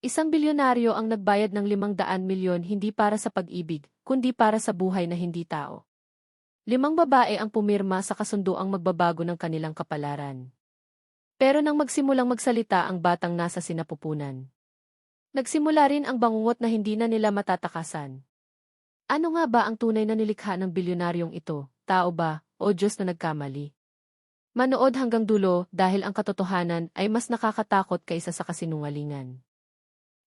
Isang bilyonaryo ang nagbayad ng 500 milyon hindi para sa pag-ibig, kundi para sa buhay na hindi tao. Limang babae ang pumirma sa kasunduang magbabago ng kanilang kapalaran. Pero nang magsimulang magsalita ang batang nasa sinapupunan. Nagsimula rin ang bangungot na hindi na nila matatakasan. Ano nga ba ang tunay na nilikha ng bilyonaryong ito, tao ba, o Diyos na nagkamali? Manood hanggang dulo dahil ang katotohanan ay mas nakakatakot kaysa sa kasinungalingan.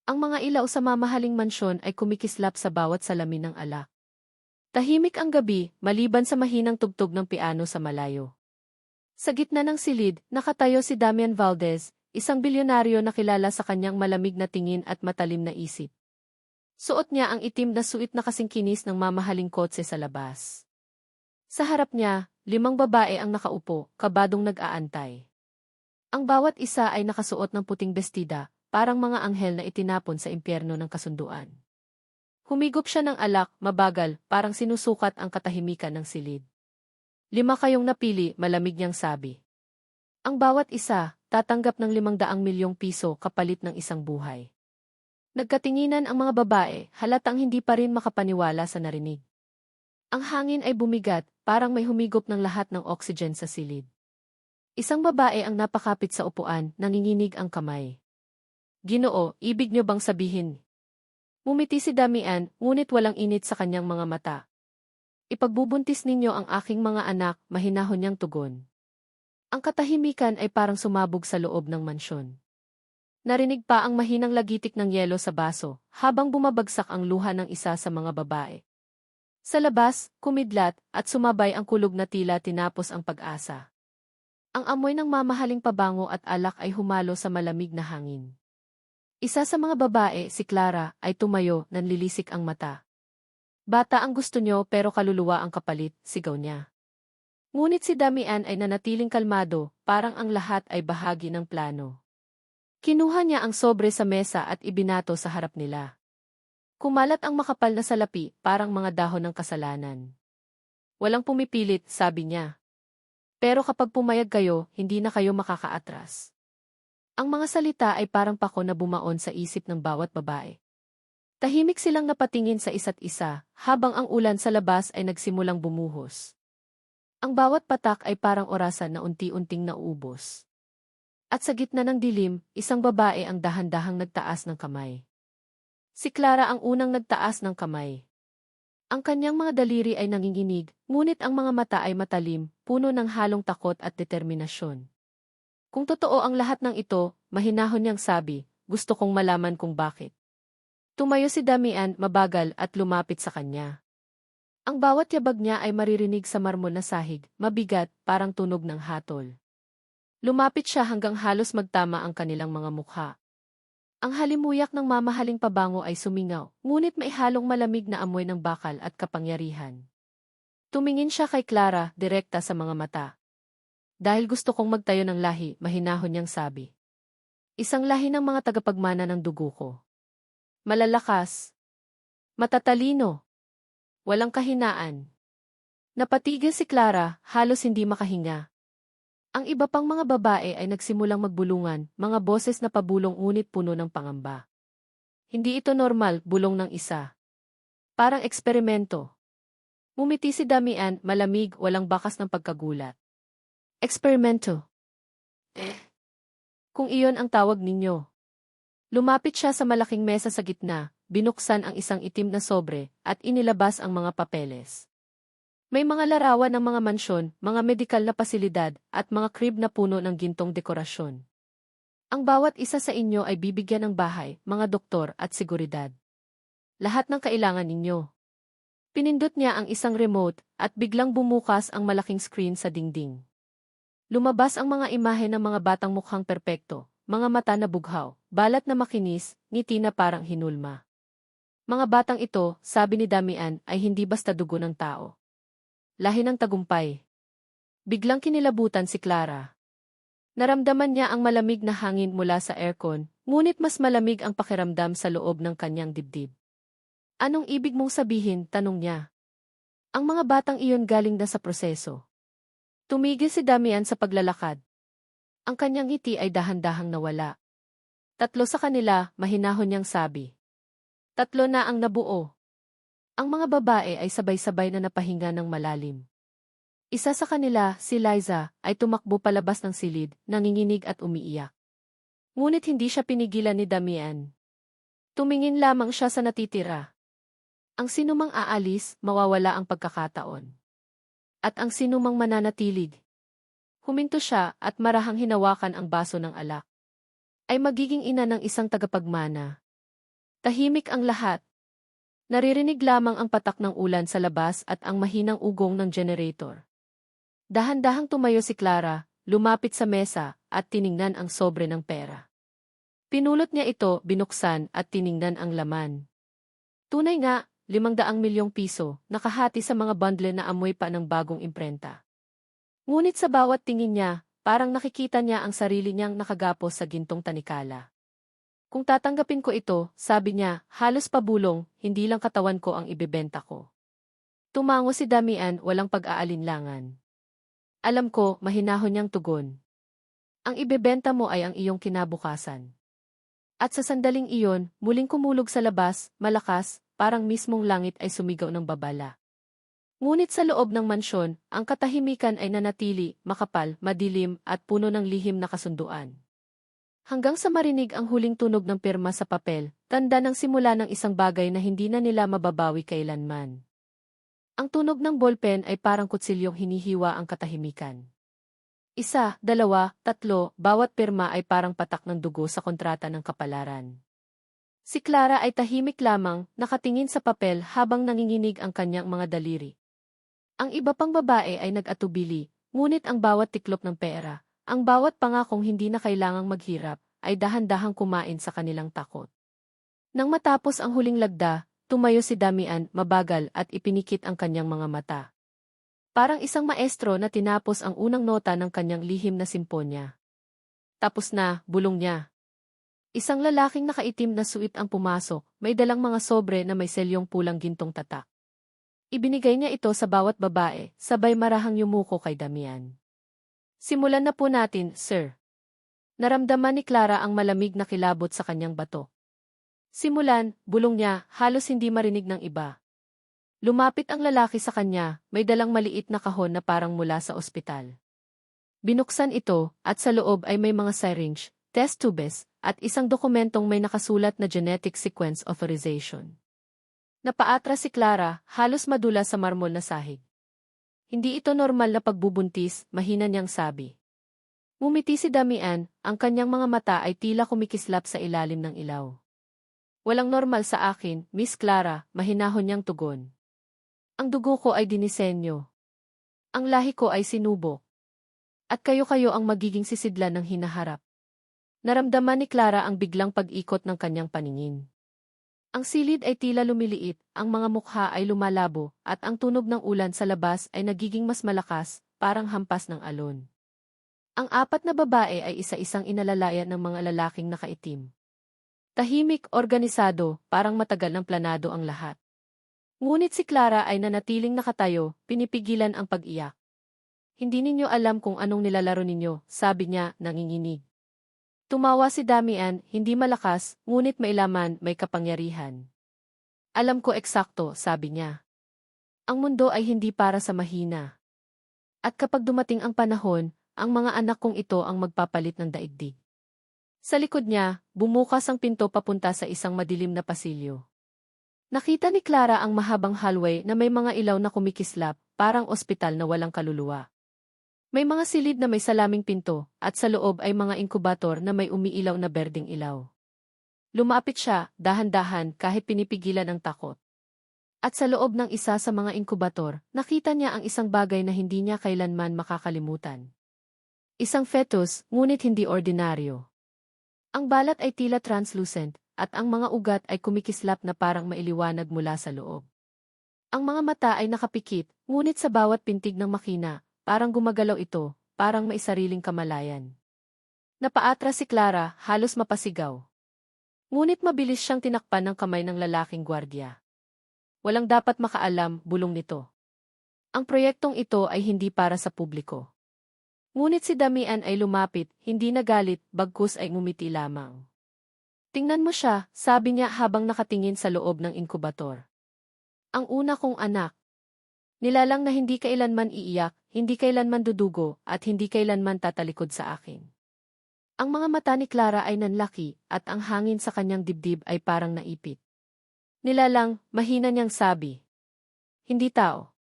Ang mga ilaw sa mamahaling mansyon ay kumikislap sa bawat salamin ng alak. Tahimik ang gabi, maliban sa mahinang tugtog ng piano sa malayo. Sa gitna ng silid, nakatayo si Damian Valdez, isang bilyonaryo na kilala sa kanyang malamig na tingin at matalim na isip. Suot niya ang itim na suit na kasingkinis ng mamahaling kotse sa labas. Sa harap niya, limang babae ang nakaupo, kabadong nag-aantay. Ang bawat isa ay nakasuot ng puting bestida, parang mga anghel na itinapon sa impyerno ng kasunduan. Humigop siya ng alak, mabagal, parang sinusukat ang katahimikan ng silid. Lima kayong napili, malamig niyang sabi. Ang bawat isa, tatanggap ng limang daang milyong piso kapalit ng isang buhay. Nagkatinginan ang mga babae, halatang hindi pa rin makapaniwala sa narinig. Ang hangin ay bumigat, parang may humigop ng lahat ng oxygen sa silid. Isang babae ang napakapit sa upuan, nanginginig ang kamay. Ginoo, ibig niyo bang sabihin? Mumiti si Damian, ngunit walang init sa kanyang mga mata. Ipagbubuntis ninyo ang aking mga anak, mahinahon niyang tugon. Ang katahimikan ay parang sumabog sa loob ng mansyon. Narinig pa ang mahinang lagitik ng yelo sa baso, habang bumabagsak ang luha ng isa sa mga babae. Sa labas, kumidlat, at sumabay ang kulog na tila tinapos ang pag-asa. Ang amoy ng mamahaling pabango at alak ay humalo sa malamig na hangin. Isa sa mga babae, si Clara, ay tumayo, nanlilisik ang mata. Bata ang gusto nyo pero kaluluwa ang kapalit, sigaw niya. Ngunit si Damian ay nanatiling kalmado, parang ang lahat ay bahagi ng plano. Kinuha niya ang sobre sa mesa at ibinato sa harap nila. Kumalat ang makapal na salapi, parang mga dahon ng kasalanan. Walang pumipilit, sabi niya. Pero kapag pumayag kayo, hindi na kayo makakaatras. Ang mga salita ay parang pako na bumaon sa isip ng bawat babae. Tahimik silang napatingin sa isa't isa, habang ang ulan sa labas ay nagsimulang bumuhos. Ang bawat patak ay parang orasan na unti-unting nauubos. At sa gitna ng dilim, isang babae ang dahan-dahang nagtaas ng kamay. Si Clara ang unang nagtaas ng kamay. Ang kanyang mga daliri ay nanginginig, ngunit ang mga mata ay matalim, puno ng halong takot at determinasyon. Kung totoo ang lahat ng ito, mahinahon niyang sabi, gusto kong malaman kung bakit. Tumayo si Damian, mabagal, at lumapit sa kanya. Ang bawat yabag niya ay maririnig sa marmol na sahig, mabigat, parang tunog ng hatol. Lumapit siya hanggang halos magtama ang kanilang mga mukha. Ang halimuyak ng mamahaling pabango ay sumingaw, ngunit may halong malamig na amoy ng bakal at kapangyarihan. Tumingin siya kay Clara, direkta sa mga mata. Dahil gusto kong magtayo ng lahi, mahinahon niyang sabi. Isang lahi ng mga tagapagmana ng dugo ko. Malalakas. Matatalino. Walang kahinaan. Napatigil si Clara, halos hindi makahinga. Ang iba pang mga babae ay nagsimulang magbulungan, mga boses na pabulong unit puno ng pangamba. Hindi ito normal, bulong ng isa. Parang eksperimento. Mumiti si Damian, malamig, walang bakas ng pagkagulat. Eksperimento. Kung iyon ang tawag ninyo. Lumapit siya sa malaking mesa sa gitna, binuksan ang isang itim na sobre, at inilabas ang mga papeles. May mga larawan ng mga mansyon, mga medikal na pasilidad, at mga crib na puno ng gintong dekorasyon. Ang bawat isa sa inyo ay bibigyan ng bahay, mga doktor at seguridad. Lahat ng kailangan ninyo. Pinindot niya ang isang remote, at biglang bumukas ang malaking screen sa dingding. Lumabas ang mga imahe ng mga batang mukhang perpekto, mga mata na bughaw, balat na makinis, ngiti na parang hinulma. Mga batang ito, sabi ni Damian, ay hindi basta dugo ng tao. Lahi ng tagumpay. Biglang kinilabutan si Clara. Naramdaman niya ang malamig na hangin mula sa aircon, ngunit mas malamig ang pakiramdam sa loob ng kanyang dibdib. Anong ibig mong sabihin, tanong niya. Ang mga batang iyon galing na sa proseso. Tumigil si Damian sa paglalakad. Ang kanyang ngiti ay dahan-dahang nawala. Tatlo sa kanila, mahinahon niyang sabi. Tatlo na ang nabuo. Ang mga babae ay sabay-sabay na napahinga ng malalim. Isa sa kanila, si Liza, ay tumakbo palabas ng silid, nanginginig at umiiyak. Ngunit hindi siya pinigilan ni Damian. Tumingin lamang siya sa natitira. Ang sinumang aalis, mawawala ang pagkakataon. At ang sinumang mananatilig. Huminto siya at marahang hinawakan ang baso ng alak. Ay magiging ina ng isang tagapagmana. Tahimik ang lahat. Naririnig lamang ang patak ng ulan sa labas at ang mahinang ugong ng generator. Dahan-dahang tumayo si Clara, lumapit sa mesa, at tiningnan ang sobre ng pera. Pinulot niya ito, binuksan, at tiningnan ang laman. Tunay nga, limang daang milyong piso, nakahati sa mga bundle na amoy pa ng bagong imprenta. Ngunit sa bawat tingin niya, parang nakikita niya ang sarili niyang nakagapos sa gintong tanikala. Kung tatanggapin ko ito, sabi niya, halos pabulong, hindi lang katawan ko ang ibebenta ko. Tumango si Damian, walang pag-aalinlangan. Alam ko, mahinahon niyang tugon. Ang ibebenta mo ay ang iyong kinabukasan. At sa sandaling iyon, muling kumulog sa labas, malakas, parang mismong langit ay sumigaw ng babala. Ngunit sa loob ng mansyon, ang katahimikan ay nanatili, makapal, madilim, at puno ng lihim na kasunduan. Hanggang sa marinig ang huling tunog ng pirma sa papel, tanda ng simula ng isang bagay na hindi na nila mababawi kailanman. Ang tunog ng ballpen ay parang kutsilyong hinihiwa ang katahimikan. Isa, dalawa, tatlo, bawat pirma ay parang patak ng dugo sa kontrata ng kapalaran. Si Clara ay tahimik lamang, nakatingin sa papel habang nanginginig ang kanyang mga daliri. Ang iba pang babae ay nag-atubili, ngunit ang bawat tiklop ng pera, ang bawat pangakong hindi na kailangang maghirap, ay dahan-dahang kumain sa kanilang takot. Nang matapos ang huling lagda, Tumayo si Damian, mabagal at ipinikit ang kanyang mga mata. Parang isang maestro na tinapos ang unang nota ng kanyang lihim na simponya. Tapos na, bulong niya. Isang lalaking nakaitim na suit ang pumasok, may dalang mga sobre na may selyong pulang gintong tatak. Ibinigay niya ito sa bawat babae, sabay marahang yumuko kay Damian. Simulan na po natin, sir. Naramdaman ni Clara ang malamig na kilabot sa kanyang bato. Simulan, bulong niya, halos hindi marinig ng iba. Lumapit ang lalaki sa kanya, may dalang maliit na kahon na parang mula sa ospital. Binuksan ito, at sa loob ay may mga syringe, test tubes, at isang dokumentong may nakasulat na genetic sequence authorization. Napaatra si Clara, halos madula sa marmol na sahig. Hindi ito normal na pagbubuntis, mahina niyang sabi. Mumiti si Damian, ang kanyang mga mata ay tila kumikislap sa ilalim ng ilaw. Walang normal sa akin, Miss Clara, mahinahon niyang tugon. Ang dugo ko ay dinisenyo. Ang lahi ko ay sinubok. At kayo-kayo ang magiging sisidlan ng hinaharap. Naramdaman ni Clara ang biglang pag-ikot ng kanyang paningin. Ang silid ay tila lumiliit, ang mga mukha ay lumalabo, at ang tunog ng ulan sa labas ay nagiging mas malakas, parang hampas ng alon. Ang apat na babae ay isa-isang inalalayan ng mga lalaking nakaitim. Tahimik, organisado, parang matagal ng planado ang lahat. Ngunit si Clara ay nanatiling nakatayo, pinipigilan ang pag-iyak. Hindi ninyo alam kung anong nilalaro ninyo, sabi niya, nanginginig. Tumawa si Damian, hindi malakas, ngunit may laman, may kapangyarihan. Alam ko eksakto, sabi niya. Ang mundo ay hindi para sa mahina. At kapag dumating ang panahon, ang mga anak kong ito ang magpapalit ng daigdig. Sa likod niya, bumukas ang pinto papunta sa isang madilim na pasilyo. Nakita ni Clara ang mahabang hallway na may mga ilaw na kumikislap, parang ospital na walang kaluluwa. May mga silid na may salaming pinto, at sa loob ay mga inkubator na may umiilaw na berding ilaw. Lumapit siya, dahan-dahan, kahit pinipigilan ang takot. At sa loob ng isa sa mga inkubator, nakita niya ang isang bagay na hindi niya kailanman makakalimutan. Isang fetus, ngunit hindi ordinaryo. Ang balat ay tila translucent, at ang mga ugat ay kumikislap na parang mailiwanag mula sa loob. Ang mga mata ay nakapikit, ngunit sa bawat pintig ng makina, parang gumagalaw ito, parang may sariling kamalayan. Napaatra si Clara, halos mapasigaw. Ngunit mabilis siyang tinakpan ng kamay ng lalaking gwardya. Walang dapat makaalam, bulong nito. Ang proyektong ito ay hindi para sa publiko. Ngunit si Damian ay lumapit, hindi nagalit, bagkus ay ngumiti lamang. Tingnan mo siya, sabi niya habang nakatingin sa loob ng inkubator. Ang una kong anak. Nilalang na hindi kailanman iiyak, hindi kailanman dudugo, at hindi kailanman tatalikod sa akin. Ang mga mata ni Clara ay nanlaki, at ang hangin sa kanyang dibdib ay parang naipit. Nilalang, mahina niyang sabi. Hindi tao.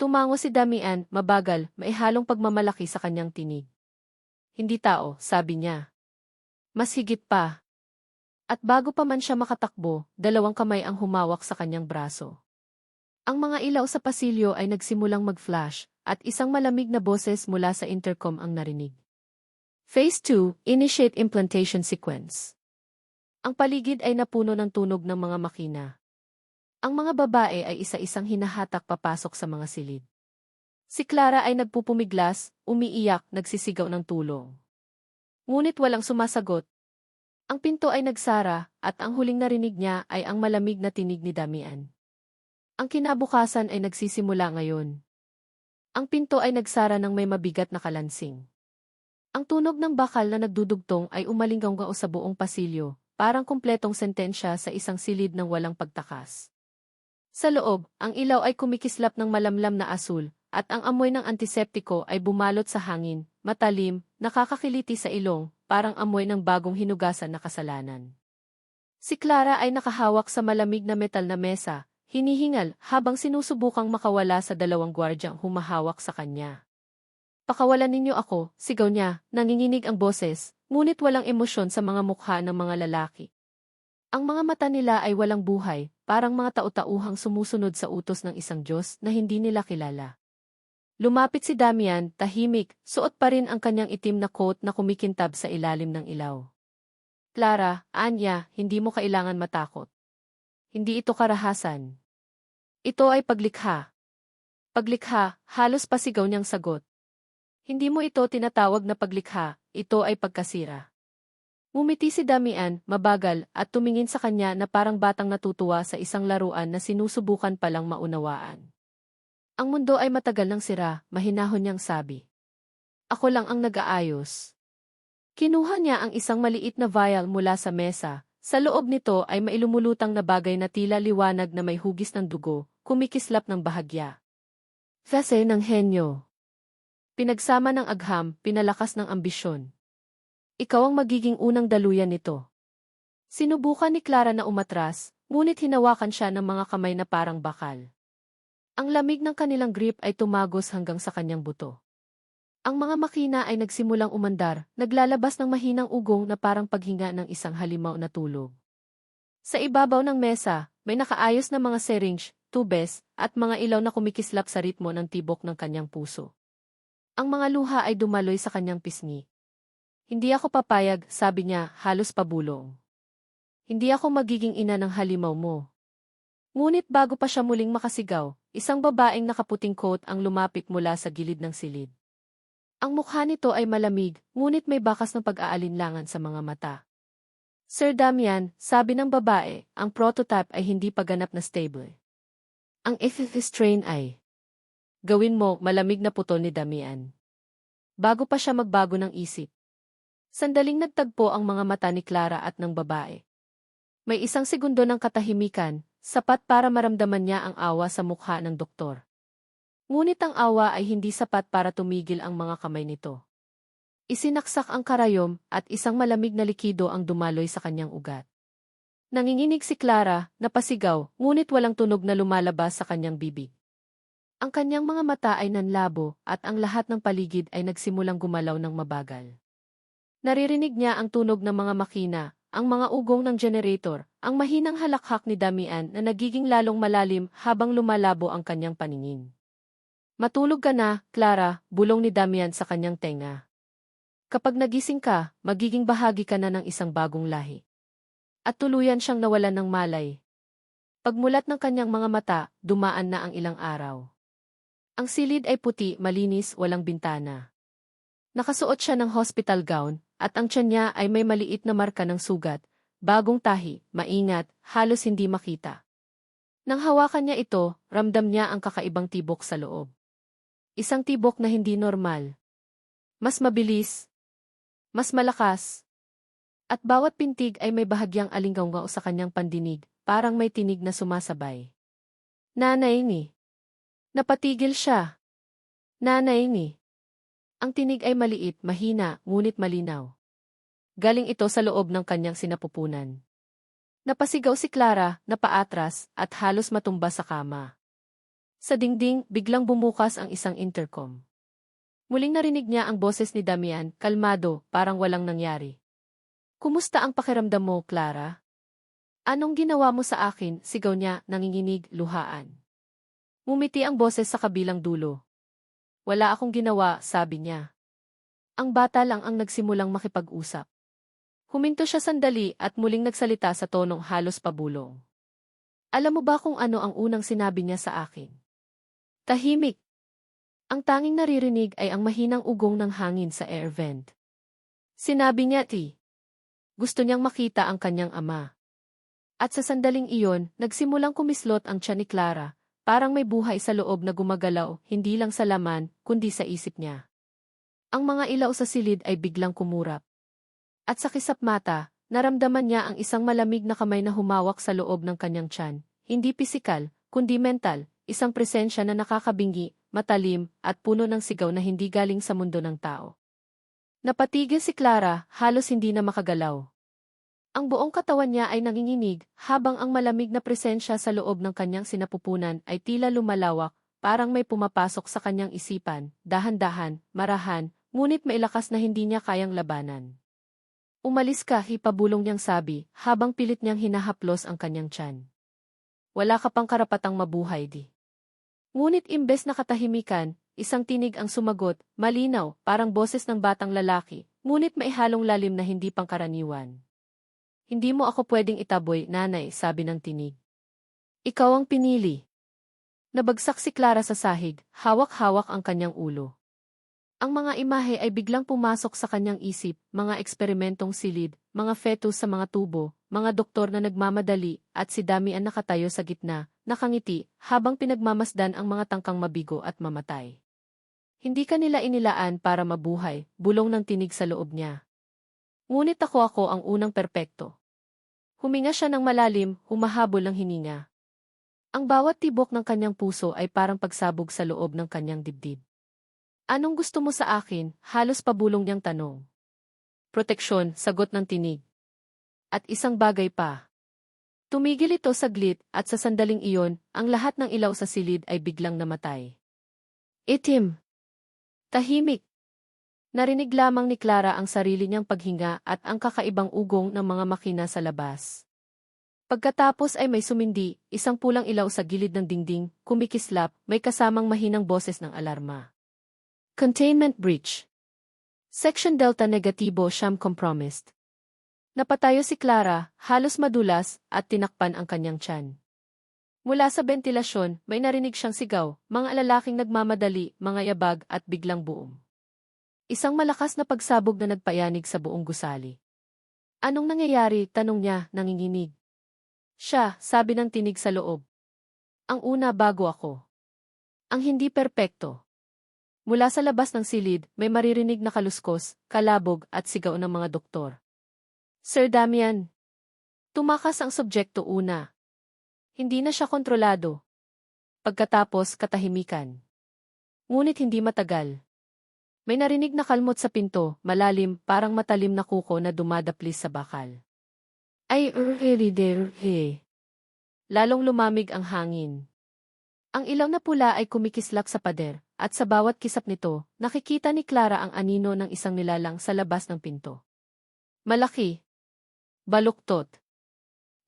Tumango si Damian, mabagal, maihalong pagmamalaki sa kanyang tinig. Hindi tao, sabi niya. Mas higit pa. At bago pa man siya makatakbo, dalawang kamay ang humawak sa kanyang braso. Ang mga ilaw sa pasilyo ay nagsimulang mag-flash, at isang malamig na boses mula sa intercom ang narinig. Phase 2, Initiate Implantation Sequence. Ang paligid ay napuno ng tunog ng mga makina. Ang mga babae ay isa-isang hinahatak papasok sa mga silid. Si Clara ay nagpupumiglas, umiiyak, nagsisigaw ng tulong. Ngunit walang sumasagot. Ang pinto ay nagsara, at ang huling narinig niya ay ang malamig na tinig ni Damian. Ang kinabukasan ay nagsisimula ngayon. Ang pinto ay nagsara ng may mabigat na kalansing. Ang tunog ng bakal na nagdudugtong ay umalinggaw sa buong pasilyo, parang kumpletong sentensya sa isang silid ng walang pagtakas. Sa loob, ang ilaw ay kumikislap ng malamlam na asul, at ang amoy ng antiseptiko ay bumalot sa hangin, matalim, nakakakiliti sa ilong, parang amoy ng bagong hinugasan na kasalanan. Si Clara ay nakahawak sa malamig na metal na mesa, hinihingal habang sinusubukang makawala sa dalawang gwardyang humahawak sa kanya. Pakawalan ninyo ako, sigaw niya, nanginginig ang boses, ngunit walang emosyon sa mga mukha ng mga lalaki. Ang mga mata nila ay walang buhay, parang mga tao-tauhang sumusunod sa utos ng isang Diyos na hindi nila kilala. Lumapit si Damian, tahimik, suot pa rin ang kanyang itim na coat na kumikintab sa ilalim ng ilaw. Clara, Anya, hindi mo kailangan matakot. Hindi ito karahasan. Ito ay paglikha. Paglikha, halos pasigaw niyang sagot. Hindi mo ito tinatawag na paglikha, ito ay pagkasira. Mumiti si Damian, mabagal, at tumingin sa kanya na parang batang natutuwa sa isang laruan na sinusubukan palang maunawaan. Ang mundo ay matagal ng sira, mahinahon niyang sabi. Ako lang ang nag-aayos. Kinuha niya ang isang maliit na vial mula sa mesa. Sa loob nito ay mailumulutang na bagay na tila liwanag na may hugis ng dugo, kumikislap ng bahagya. Fase ng henyo. Pinagsama ng agham, pinalakas ng ambisyon. Ikaw ang magiging unang daluyan nito. Sinubukan ni Clara na umatras, ngunit hinawakan siya ng mga kamay na parang bakal. Ang lamig ng kanilang grip ay tumagos hanggang sa kanyang buto. Ang mga makina ay nagsimulang umandar, naglalabas ng mahinang ugong na parang paghinga ng isang halimaw na tulog. Sa ibabaw ng mesa, may nakaayos na mga syringe, tubes, at mga ilaw na kumikislap sa ritmo ng tibok ng kanyang puso. Ang mga luha ay dumaloy sa kanyang pisngi. Hindi ako papayag, sabi niya, halos pabulong. Hindi ako magiging ina ng halimaw mo. Ngunit bago pa siya muling makasigaw, isang babaeng nakaputing coat ang lumapit mula sa gilid ng silid. Ang mukha nito ay malamig, ngunit may bakas ng pag-aalinlangan sa mga mata. Sir Damian, sabi ng babae, ang prototype ay hindi paganap na stable. Ang FF strain ay Gawin mo, malamig na putol ni Damian. Bago pa siya magbago ng isip. Sandaling nagtagpo ang mga mata ni Clara at ng babae. May isang segundo ng katahimikan, sapat para maramdaman niya ang awa sa mukha ng doktor. Ngunit ang awa ay hindi sapat para tumigil ang mga kamay nito. Isinaksak ang karayom at isang malamig na likido ang dumaloy sa kanyang ugat. Nanginginig si Clara, napasigaw, ngunit walang tunog na lumalabas sa kanyang bibig. Ang kanyang mga mata ay nanlabo at ang lahat ng paligid ay nagsimulang gumalaw ng mabagal. Naririnig niya ang tunog ng mga makina, ang mga ugong ng generator, ang mahinang halakhak ni Damian na nagiging lalong malalim habang lumalabo ang kanyang paningin. Matulog ka na, Clara, bulong ni Damian sa kanyang tenga. Kapag nagising ka, magiging bahagi ka na ng isang bagong lahi. At tuluyan siyang nawalan ng malay. Pagmulat ng kanyang mga mata, dumaan na ang ilang araw. Ang silid ay puti, malinis, walang bintana. Nakasuot siya ng hospital gown, at ang tiyan niya ay may maliit na marka ng sugat, bagong tahi, maingat, halos hindi makita. Nang hawakan niya ito, ramdam niya ang kakaibang tibok sa loob. Isang tibok na hindi normal. Mas mabilis. Mas malakas. At bawat pintig ay may bahagyang alinggaw sa kanyang pandinig, parang may tinig na sumasabay. Nanay ni. Napatigil siya. Nanay ni. Ang tinig ay maliit, mahina, ngunit malinaw. Galing ito sa loob ng kanyang sinapupunan. Napasigaw si Clara, napaatras, at halos matumba sa kama. Sa dingding, biglang bumukas ang isang intercom. Muling narinig niya ang boses ni Damian, kalmado, parang walang nangyari. Kumusta ang pakiramdam mo, Clara? Anong ginawa mo sa akin? Sigaw niya, nanginginig, luhaan. Mumiti ang boses sa kabilang dulo. Wala akong ginawa, sabi niya. Ang bata lang ang nagsimulang makipag-usap. Huminto siya sandali at muling nagsalita sa tonong halos pabulong. Alam mo ba kung ano ang unang sinabi niya sa akin? Tahimik, ang tanging naririnig ay ang mahinang ugong ng hangin sa air vent. Sinabi niya, Ti. Gusto niyang makita ang kanyang ama. At sa sandaling iyon, nagsimulang kumislot ang tiyan ni Clara, parang may buhay sa loob na gumagalaw, hindi lang sa laman, kundi sa isip niya. Ang mga ilaw sa silid ay biglang kumurap. At sa kisap mata, naramdaman niya ang isang malamig na kamay na humawak sa loob ng kanyang tiyan, hindi pisikal, kundi mental, isang presensya na nakakabingi, matalim, at puno ng sigaw na hindi galing sa mundo ng tao. Napatigil si Clara, halos hindi na makagalaw. Ang buong katawan niya ay nanginginig, habang ang malamig na presensya sa loob ng kanyang sinapupunan ay tila lumalawak, parang may pumapasok sa kanyang isipan, dahan-dahan, marahan, ngunit may lakas na hindi niya kayang labanan. Umalis ka, hipabulong niyang sabi, habang pilit niyang hinahaplos ang kanyang tiyan. Wala ka pang karapatang mabuhay di. Ngunit imbes na katahimikan, isang tinig ang sumagot, malinaw, parang boses ng batang lalaki, ngunit may halong lalim na hindi pangkaraniwan. Hindi mo ako pwedeng itaboy, nanay, sabi ng tinig. Ikaw ang pinili. Nabagsak si Clara sa sahig, hawak-hawak ang kanyang ulo. Ang mga imahe ay biglang pumasok sa kanyang isip, mga eksperimentong silid, mga fetus sa mga tubo, mga doktor na nagmamadali, at si Damian nakatayo sa gitna, nakangiti, habang pinagmamasdan ang mga tangkang mabigo at mamatay. Hindi ka nila inilaan para mabuhay, bulong ng tinig sa loob niya. Ngunit ako ako ang unang perpekto. Huminga siya ng malalim, humahabol ng hininga. Ang bawat tibok ng kanyang puso ay parang pagsabog sa loob ng kanyang dibdib. Anong gusto mo sa akin? Halos pabulong niyang tanong. Proteksyon, sagot ng tinig. At isang bagay pa. Tumigil ito saglit at sa sandaling iyon, ang lahat ng ilaw sa silid ay biglang namatay. Itim. Tahimik. Narinig lamang ni Clara ang sarili niyang paghinga at ang kakaibang ugong ng mga makina sa labas. Pagkatapos ay may sumindi, isang pulang ilaw sa gilid ng dingding, kumikislap, may kasamang mahinang boses ng alarma. Containment breach. Section Delta negatibo siyam compromised. Napatayo si Clara, halos madulas, at tinakpan ang kanyang tiyan. Mula sa bentilasyon, may narinig siyang sigaw, mga lalaking nagmamadali, mga yabag, at biglang buom. Isang malakas na pagsabog na nagpayanig sa buong gusali. Anong nangyayari? Tanong niya, nanginginig. Siya, sabi ng tinig sa loob. Ang una bago ako. Ang hindi perpekto. Mula sa labas ng silid, may maririnig na kaluskos, kalabog at sigaw ng mga doktor. Sir Damian. Tumakas ang subjekto una. Hindi na siya kontrolado. Pagkatapos, katahimikan. Ngunit hindi matagal. May narinig na kalmot sa pinto, malalim, parang matalim na kuko na dumadaplis sa bakal. Ay, eri der, he. Lalong lumamig ang hangin. Ang ilaw na pula ay kumikislak sa pader, at sa bawat kisap nito, nakikita ni Clara ang anino ng isang nilalang sa labas ng pinto. Malaki. Baluktot.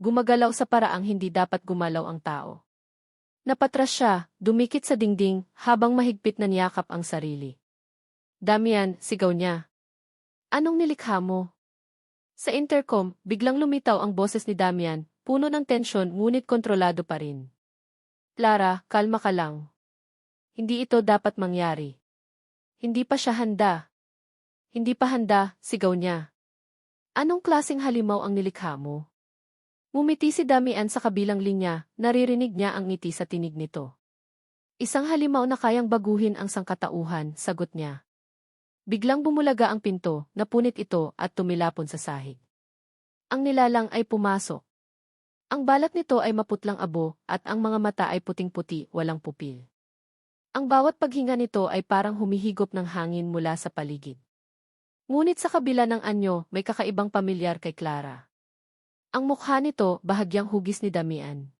Gumagalaw sa paraang hindi dapat gumalaw ang tao. Napatras siya, dumikit sa dingding, habang mahigpit na niyakap ang sarili. Damian, sigaw niya. Anong nilikha mo? Sa intercom, biglang lumitaw ang boses ni Damian, puno ng tensyon ngunit kontrolado pa rin. Clara, kalma ka lang. Hindi ito dapat mangyari. Hindi pa siya handa. Hindi pa handa, sigaw niya. Anong klasing halimaw ang nilikha mo? Mumiti si Damian sa kabilang linya, naririnig niya ang ngiti sa tinig nito. Isang halimaw na kayang baguhin ang sangkatauhan, sagot niya. Biglang bumulaga ang pinto, napunit ito at tumilapon sa sahig. Ang nilalang ay pumasok. Ang balat nito ay maputlang abo at ang mga mata ay puting-puti, walang pupil. Ang bawat paghinga nito ay parang humihigop ng hangin mula sa paligid. Ngunit sa kabila ng anyo, may kakaibang pamilyar kay Clara. Ang mukha nito, bahagyang hugis ni Damian.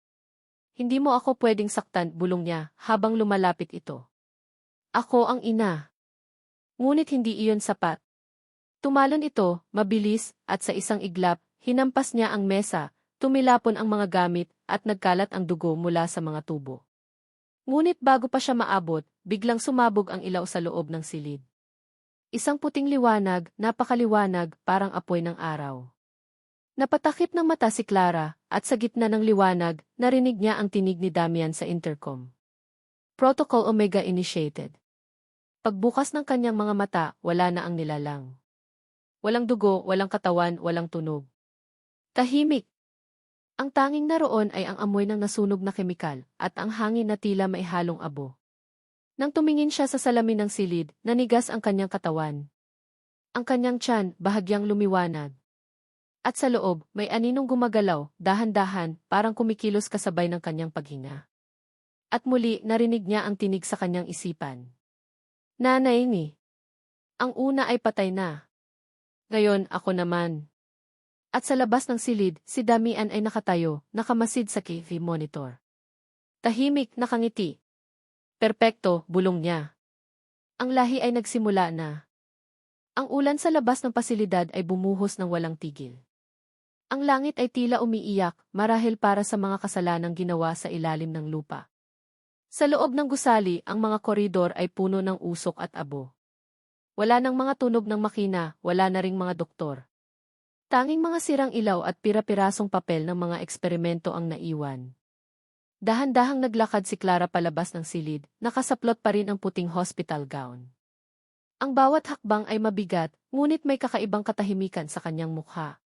Hindi mo ako pwedeng saktan, bulong niya, habang lumalapit ito. Ako ang ina. Ngunit hindi iyon sapat. Tumalon ito, mabilis, at sa isang iglap, hinampas niya ang mesa, tumilapon ang mga gamit, at nagkalat ang dugo mula sa mga tubo. Ngunit bago pa siya maabot, biglang sumabog ang ilaw sa loob ng silid. Isang puting liwanag, napakaliwanag, parang apoy ng araw. Napatakip ng mata si Clara, at sa gitna ng liwanag, narinig niya ang tinig ni Damian sa intercom. Protocol Omega initiated. Pagbukas ng kanyang mga mata, wala na ang nilalang. Walang dugo, walang katawan, walang tunog. Tahimik. Ang tanging naroon ay ang amoy ng nasunog na kemikal, at ang hangin na tila may halong abo. Nang tumingin siya sa salamin ng silid, nanigas ang kanyang katawan. Ang kanyang tiyan, bahagyang lumiwanag. At sa loob, may aninong gumagalaw, dahan-dahan, parang kumikilos kasabay ng kanyang paghinga. At muli, narinig niya ang tinig sa kanyang isipan. Nanay ni. Ang una ay patay na. Ngayon, ako naman. At sa labas ng silid, si Damian ay nakatayo, nakamasid sa TV monitor. Tahimik, nakangiti, Perpekto, bulong niya. Ang lahi ay nagsimula na. Ang ulan sa labas ng pasilidad ay bumuhos ng walang tigil. Ang langit ay tila umiiyak, marahil para sa mga kasalanang ginawa sa ilalim ng lupa. Sa loob ng gusali, ang mga koridor ay puno ng usok at abo. Wala nang mga tunog ng makina, wala na ring mga doktor. Tanging mga sirang ilaw at pira-pirasong papel ng mga eksperimento ang naiwan. Dahan-dahang naglakad si Clara palabas ng silid, nakasaplot pa rin ang puting hospital gown. Ang bawat hakbang ay mabigat, ngunit may kakaibang katahimikan sa kanyang mukha.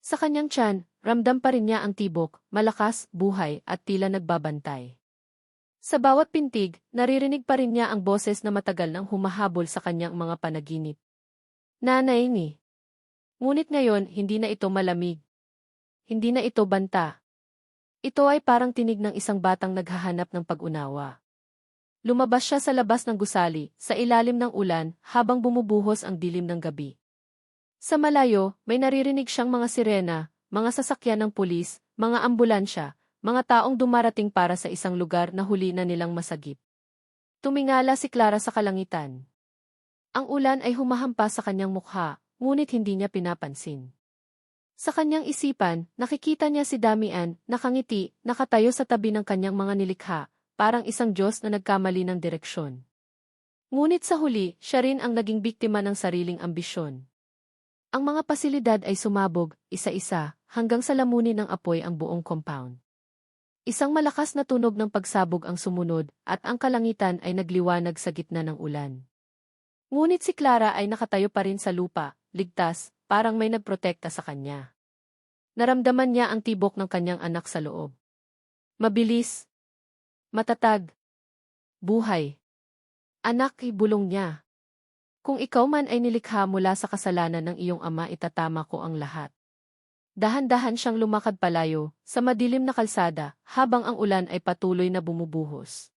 Sa kanyang tiyan, ramdam pa rin niya ang tibok, malakas, buhay, at tila nagbabantay. Sa bawat pintig, naririnig pa rin niya ang boses na matagal nang humahabol sa kanyang mga panaginip. Nanay ni. Ngunit ngayon, hindi na ito malamig. Hindi na ito banta, ito ay parang tinig ng isang batang naghahanap ng pag-unawa. Lumabas siya sa labas ng gusali, sa ilalim ng ulan, habang bumubuhos ang dilim ng gabi. Sa malayo, may naririnig siyang mga sirena, mga sasakyan ng pulis, mga ambulansya, mga taong dumarating para sa isang lugar na huli na nilang masagip. Tumingala si Clara sa kalangitan. Ang ulan ay humahampas sa kanyang mukha, ngunit hindi niya pinapansin. Sa kanyang isipan, nakikita niya si Damian, nakangiti, nakatayo sa tabi ng kanyang mga nilikha, parang isang Diyos na nagkamali ng direksyon. Ngunit sa huli, siya rin ang naging biktima ng sariling ambisyon. Ang mga pasilidad ay sumabog, isa-isa, hanggang sa lamunin ng apoy ang buong compound. Isang malakas na tunog ng pagsabog ang sumunod, at ang kalangitan ay nagliwanag sa gitna ng ulan. Ngunit si Clara ay nakatayo pa rin sa lupa, ligtas, parang may nagprotekta sa kanya. Naramdaman niya ang tibok ng kanyang anak sa loob. Mabilis. Matatag. Buhay. Anak, bulong niya. Kung ikaw man ay nilikha mula sa kasalanan ng iyong ama itatama ko ang lahat. Dahan-dahan siyang lumakad palayo, sa madilim na kalsada, habang ang ulan ay patuloy na bumubuhos.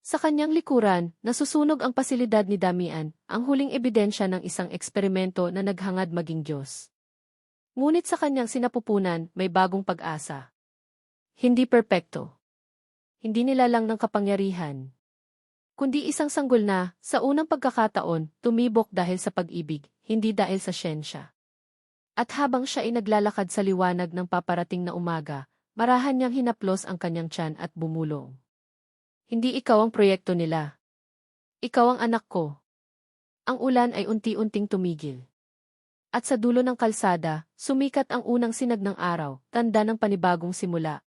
Sa kanyang likuran, nasusunog ang pasilidad ni Damian, ang huling ebidensya ng isang eksperimento na naghangad maging Diyos. Ngunit sa kanyang sinapupunan, may bagong pag-asa. Hindi perpekto. Hindi nilalang ng kapangyarihan. Kundi isang sanggol na, sa unang pagkakataon, tumibok dahil sa pag-ibig, hindi dahil sa siyensya. At habang siya ay naglalakad sa liwanag ng paparating na umaga, marahan niyang hinaplos ang kanyang tiyan at bumulong. Hindi ikaw ang proyekto nila. Ikaw ang anak ko. Ang ulan ay unti-unting tumigil. At sa dulo ng kalsada, sumikat ang unang sinag ng araw, tanda ng panibagong simula,